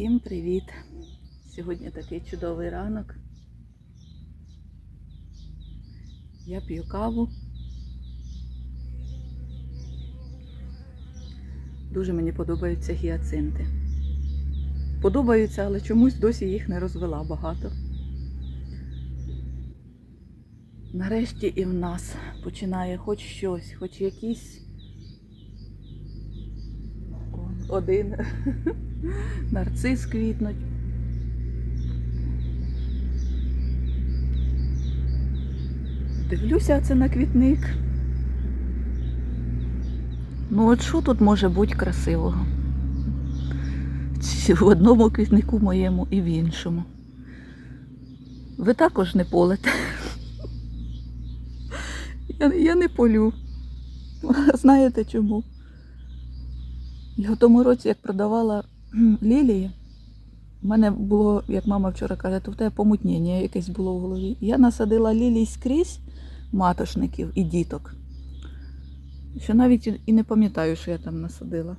Всім привіт! Сьогодні такий чудовий ранок. Я п'ю каву. Дуже мені подобаються гіацинти. Подобаються, але чомусь досі їх не розвела багато. Нарешті і в нас починає хоч щось, хоч якийсь один нарцис квітнуть. Дивлюся це на квітник. Ну от що тут може бути красивого? В одному квітнику моєму і в іншому. Ви також не полете. Я, я не полю. Знаєте чому? Я в тому році, як продавала лілії, в мене було, як мама вчора каже, то в тебе помутнення якесь було в голові. Я насадила лілій скрізь матошників і діток. Що навіть і- не пам'ятаю, що я там насадила.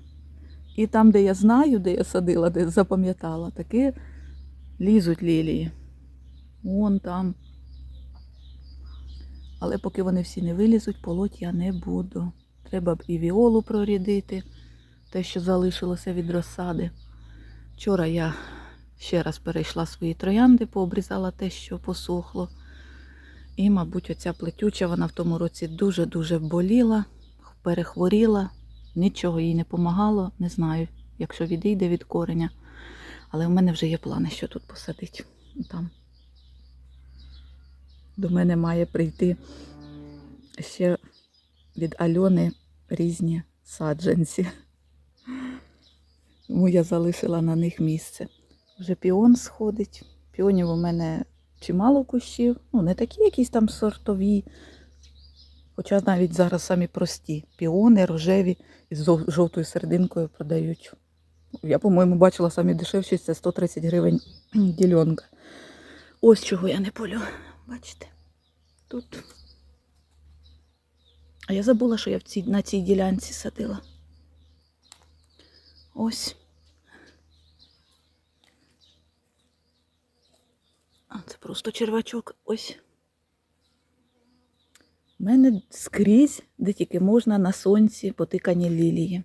І там, де я знаю, де я садила, де запам'ятала, таки лізуть лілії. Вон там. Але поки вони всі не вилізуть, полоть я не буду. Треба б і віолу прорідити, те, що залишилося від розсади. Вчора я ще раз перейшла свої троянди, пообрізала те, що посохло. І, мабуть, оця плетюча, вона в тому році дуже-дуже боліла, перехворіла, нічого їй не помагало, не знаю, якщо відійде від кореня. Але в мене вже є плани, що тут посадити. Там. До мене має прийти ще від Альони різні саджанці. Тому я залишила на них місце. Вже піон сходить. Піонів у мене чимало кущів. Ну, не такі якісь там сортові. Хоча навіть зараз самі прості. Піони, рожеві із жовтою серединкою продають. Я, по-моєму, бачила самі дешевші, це 130 гривень дільонка. Ось чого я не полю. Бачите? Тут. А я забула, що я в цій, на цій ділянці садила. Ось. А, це просто червачок. Ось. У мене скрізь, де тільки можна, на сонці потикані лілії.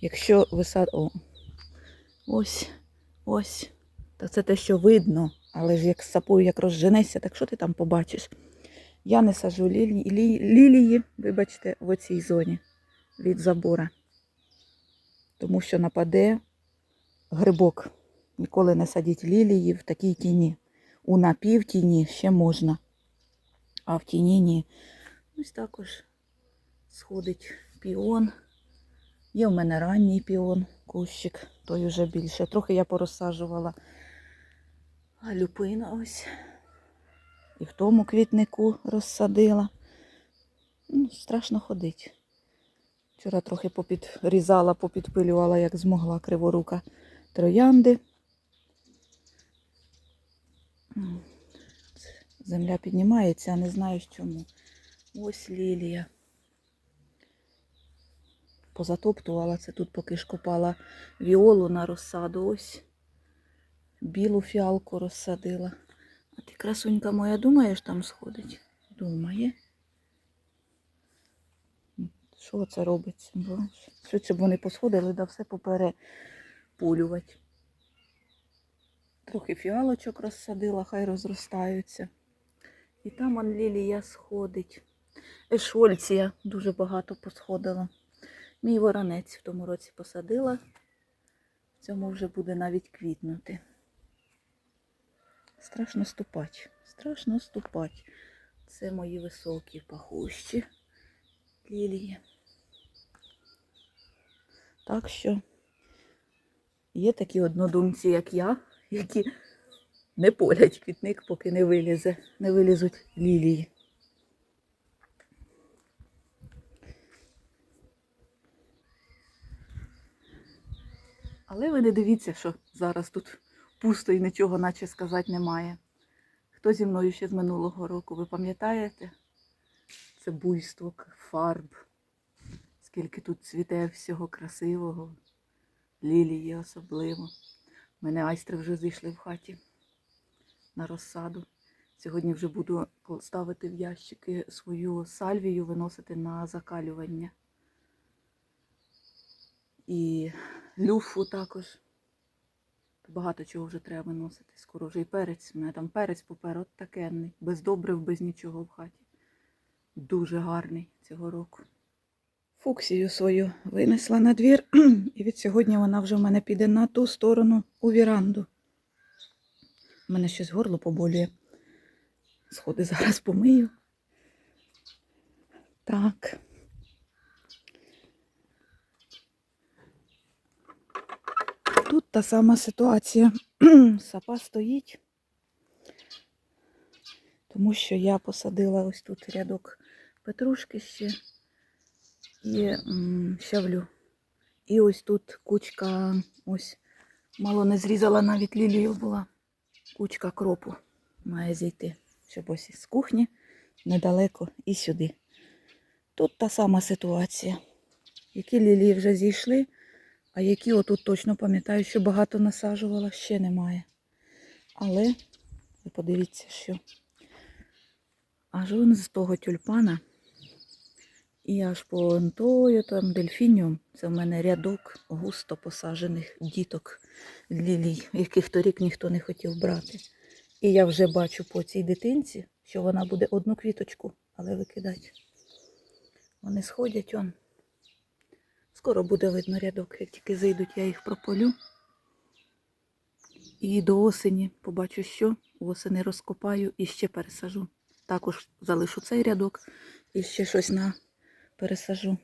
Якщо ви сад... О, ось, ось. Так це те, що видно, але ж як з сапою як розженешся, так що ти там побачиш? Я не сажу лілії, лілії, вибачте, в оцій зоні від забора. Тому що нападе грибок. Ніколи не садіть лілії в такій тіні. У напівтіні ще можна, а в тіні ні. Ось також сходить піон. Є в мене ранній піон, кущик, той вже більше. Трохи я порозсаджувала люпина ось. І в тому квітнику розсадила. Ну, страшно ходить. Вчора трохи попідрізала, попідпилювала, як змогла криворука троянди. Земля піднімається, не знаю чому. Ось лілія. Позатоптувала це тут, поки ж копала віолу на розсаду. Ось білу фіалку розсадила. А ти, красунька моя, думаєш там сходить? Думає. Що це робиться? Що це вони посходили, да все поперепулювати. Трохи фіалочок розсадила, хай розростаються. І там он лілія сходить. Ешольція дуже багато посходила. Мій воронець в тому році посадила. В цьому вже буде навіть квітнути. Страшно ступать. Страшно ступать. Це мої високі пахущі лілії. Так що є такі однодумці, як я, які не полять квітник, поки не вилізе, не вилізуть лілії. Але ви не дивіться, що зараз тут пусто і нічого наче сказати немає. Хто зі мною ще з минулого року, ви пам'ятаєте? Це буйство фарб. Скільки тут цвіте всього красивого, лілії особливо. У мене айстри вже зійшли в хаті на розсаду. Сьогодні вже буду ставити в ящики свою сальвію, виносити на закалювання. І люфу також. Багато чого вже треба виносити. Скоро вже і перець. У мене там перець поперед такенний, без добрив, без нічого в хаті. Дуже гарний цього року. Фуксію свою винесла на двір, і від сьогодні вона вже в мене піде на ту сторону у віранду. У мене щось горло поболює. Сходи зараз помию. Так. Тут та сама ситуація. Сапа стоїть, тому що я посадила ось тут рядок петрушки ще і щавлю. І ось тут кучка, ось мало не зрізала навіть лілію була. Кучка кропу має зійти, щоб ось із кухні недалеко і сюди. Тут та сама ситуація. Які лілії вже зійшли, а які отут точно пам'ятаю, що багато насаджувала, ще немає. Але ви подивіться, що аж он з того тюльпана і аж по тою там дельфініум, це в мене рядок густо посаджених діток лілій, яких торік ніхто не хотів брати. І я вже бачу по цій дитинці, що вона буде одну квіточку, але викидати. Вони сходять он. Скоро буде видно рядок, як тільки зайдуть, я їх прополю. І до осені побачу, що восени розкопаю і ще пересажу. Також залишу цей рядок і ще щось на пересажу.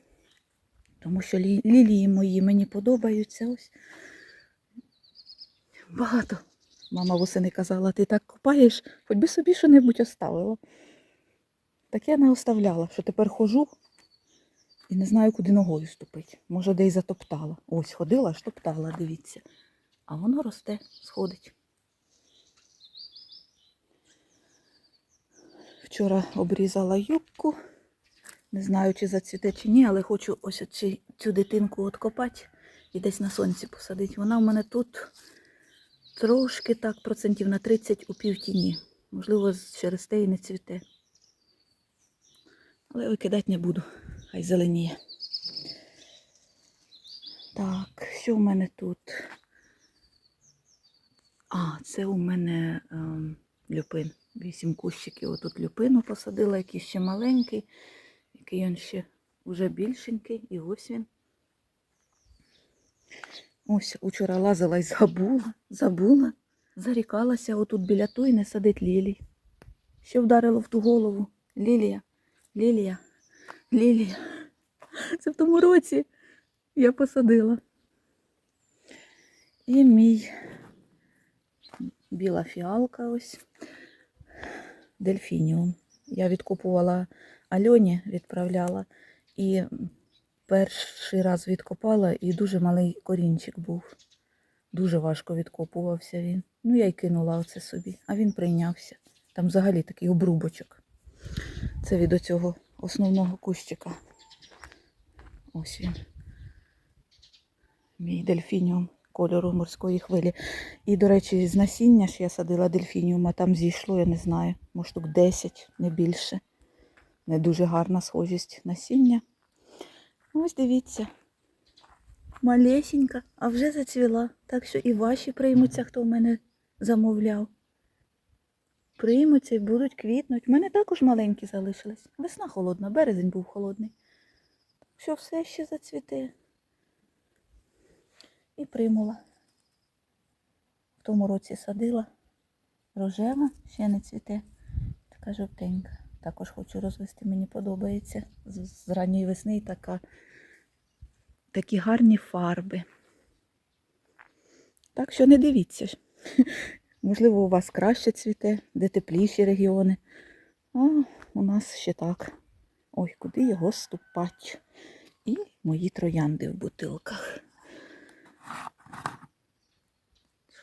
Тому що лі- лілії мої мені подобаються. Ось. Багато. Мама восени казала, ти так копаєш, хоч би собі що-небудь оставила. Так я не оставляла, що тепер хожу і не знаю, куди ногою ступити. Може, де й затоптала. Ось ходила, аж топтала, дивіться. А воно росте, сходить. Вчора обрізала юбку. Не знаю, чи зацвіте, чи ні, але хочу ось оці, цю дитинку откопати і десь на сонці посадити. Вона в мене тут трошки так, процентів на 30 у півтіні. Можливо, через те і не цвіте. Але викидати не буду, хай зеленіє. Так, що в мене тут? А, це у мене ем, люпин. Вісім кущиків. Отут люпину посадила, який ще маленький, який він ще вже більшенький. І ось він. Ось учора лазила і забула, забула. Зарікалася отут біля той не садить лілій. Що вдарило в ту голову? Лілія, лілія, лілія. Це в тому році я посадила. І мій біла фіалка ось. Дельфініум. Я відкопувала Альоні, відправляла. І перший раз відкопала, і дуже малий корінчик був. Дуже важко відкопувався він. Ну, я й кинула оце собі, а він прийнявся. Там взагалі такий обрубочок. Це від оцього основного кущика. Ось він. Мій дельфініум кольору морської хвилі. І, до речі, з насіння ж я садила дельфініума, там зійшло, я не знаю, може штук 10, не більше. Не дуже гарна схожість насіння. Ось дивіться. Малесенька, а вже зацвіла. Так що і ваші приймуться, хто в мене замовляв. Приймуться і будуть квітнуть. У мене також маленькі залишились. Весна холодна, березень був холодний. Так що все ще зацвіте. І примула. В тому році садила. Рожева, ще не цвіте. Така жовтенька. Також хочу розвести, мені подобається. З, з ранньої весни така, такі гарні фарби. Так що не дивіться. Можливо, у вас краще цвіте, де тепліші регіони. А у нас ще так. Ой, куди його ступать? І мої троянди в бутилках.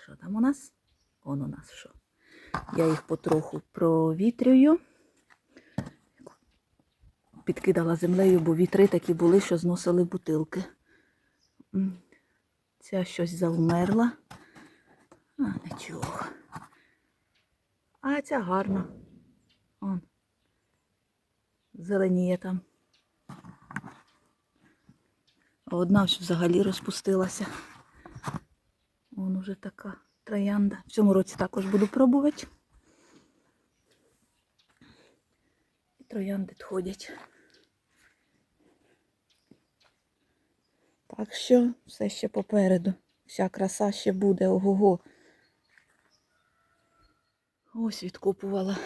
Що там у нас? Он у нас що? Я їх потроху провітрюю. Підкидала землею, бо вітри такі були, що зносили бутилки. Ця щось завмерла. А, нічого. А ця гарна. Он. Зеленіє там. А одна взагалі розпустилася. Вон уже така троянда. В цьому році також буду пробувати. І троянди ходять. Так що все ще попереду. Вся краса ще буде, ого-го. Ось відкупувала.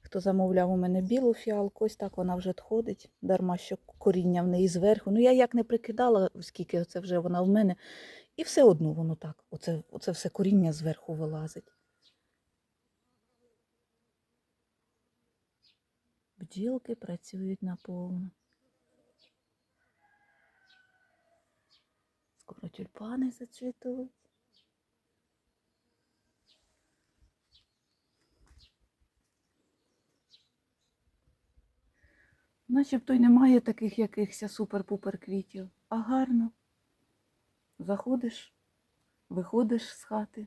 Хто замовляв у мене білу фіалку, ось так вона вже відходить, дарма що коріння в неї зверху. Ну я як не прикидала, оскільки це вже вона в мене, і все одно воно так. Оце, оце все коріння зверху вилазить. Бджілки працюють наповну. Скоро тюльпани зацвітуть. Начебто й немає таких якихось супер-пупер квітів, а гарно. Заходиш, виходиш з хати,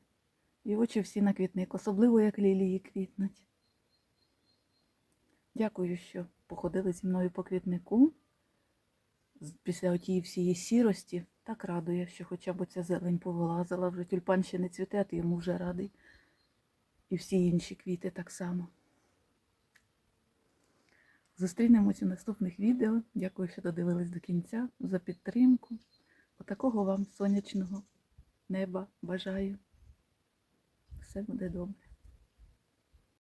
і очі всі на квітник, особливо як лілії квітнуть. Дякую, що походили зі мною по квітнику. Після отієї всієї сірості так радує, що хоча б ця зелень повилазила, вже тюльпан ще не цвіте, а ти йому вже радий. І всі інші квіти так само. Зустрінемось у наступних відео. Дякую, що додивились до кінця, за підтримку. Отакого вам сонячного неба бажаю. Все буде добре.